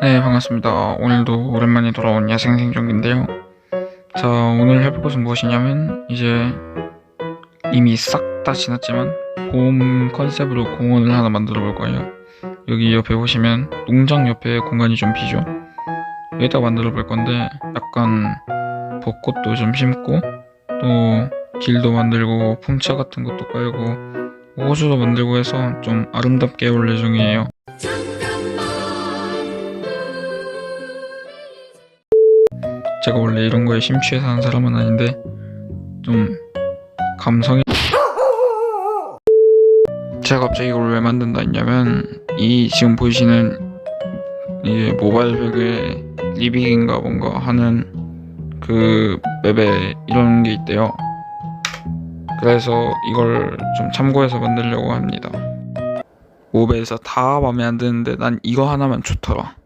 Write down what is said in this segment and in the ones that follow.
네, 반갑습니다. 오늘도 오랜만에 돌아온 야생생존기인데요. 자, 오늘 해볼 것은 무엇이냐면, 이제 이미 싹 다 지났지만, 봄 컨셉으로 공원을 하나 만들어 볼 거예요. 여기 옆에 보시면, 농장 옆에 공간이 좀 비죠? 여기다 만들어 볼 건데, 약간 벚꽃도 좀 심고, 또 길도 만들고, 풍차 같은 것도 깔고, 호수도 만들고 해서 좀 아름답게 해볼 예정이에요. 제가 원래 이런 거에 심취해 사는 사람은 아닌데 좀 감성이 제가 갑자기 이걸 왜 만든다 했냐면 이 지금 보이시는 이 모바일 배그의 리빅인가 뭔가 하는 그 맵에 이런 게 있대요. 그래서 이걸 좀 참고해서 만들려고 합니다. 몹에서 다 마음에 안 드는데 난 이거 하나만 좋더라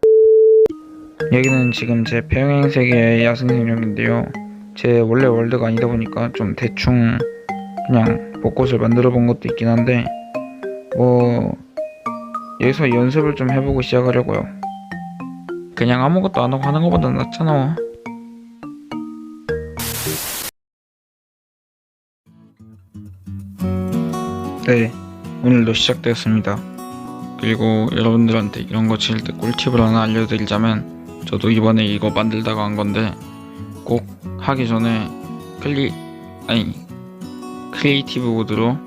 여기는 지금 제 평행 세계의 야생 생존인데요. 제 원래 월드가 아니다 보니까 좀 대충 그냥 벚꽃을 만들어 본 것도 있긴 한데 뭐 여기서 연습을 좀 해보고 시작하려고요. 그냥 아무것도 안 하고 하는 것보다 낫잖아. 네, 오늘도 시작되었습니다. 그리고 여러분들한테 이런 거 지을 때 꿀팁을 하나 알려드리자면 저도 이번에 이거 만들다가 한 건데 꼭 하기 전에 클리 아니 크리에이티브 모드로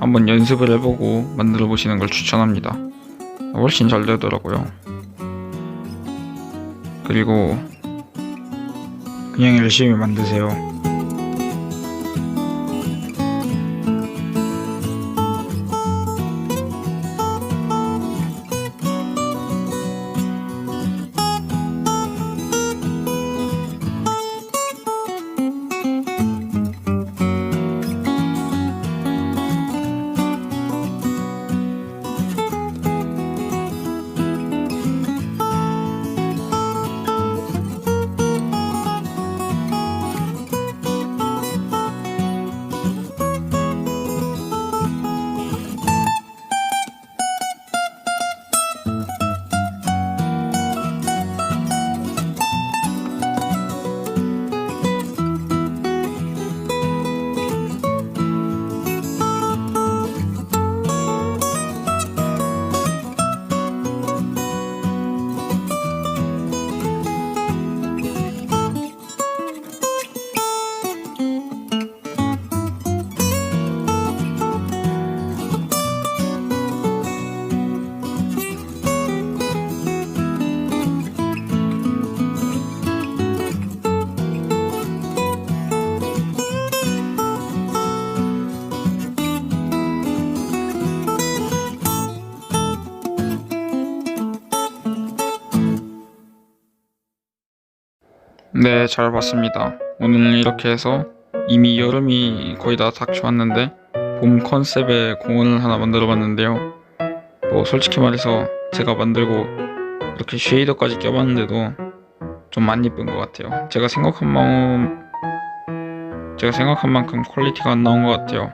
한번 연습을 해보고 만들어 보시는 걸 추천합니다. 훨씬 잘 되더라고요. 그리고 그냥 열심히 만드세요. 네, 잘 봤습니다. 오늘 이렇게 해서 이미 여름이 거의 다 닥쳐왔는데 봄 컨셉의 공원을 하나 만들어 봤는데요. 뭐 솔직히 말해서 제가 만들고 이렇게 쉐이더까지 껴봤는데도 좀안 예쁜 것 같아요. 제가 생각한 마음 제가 생각한 만큼 퀄리티가 안 나온 것 같아요.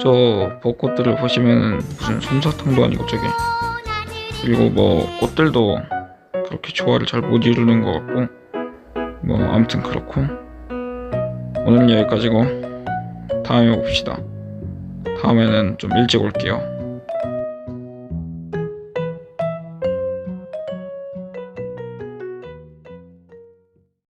저 벚꽃들을 보시면 무슨 솜사탕도 아니고 저게 그리고 뭐 꽃들도 그렇게 조화를 잘 못 이루는 것 같고 뭐 아무튼 그렇고. 오늘은 여기까지고 다음에 봅시다. 다음에는 좀 일찍 올게요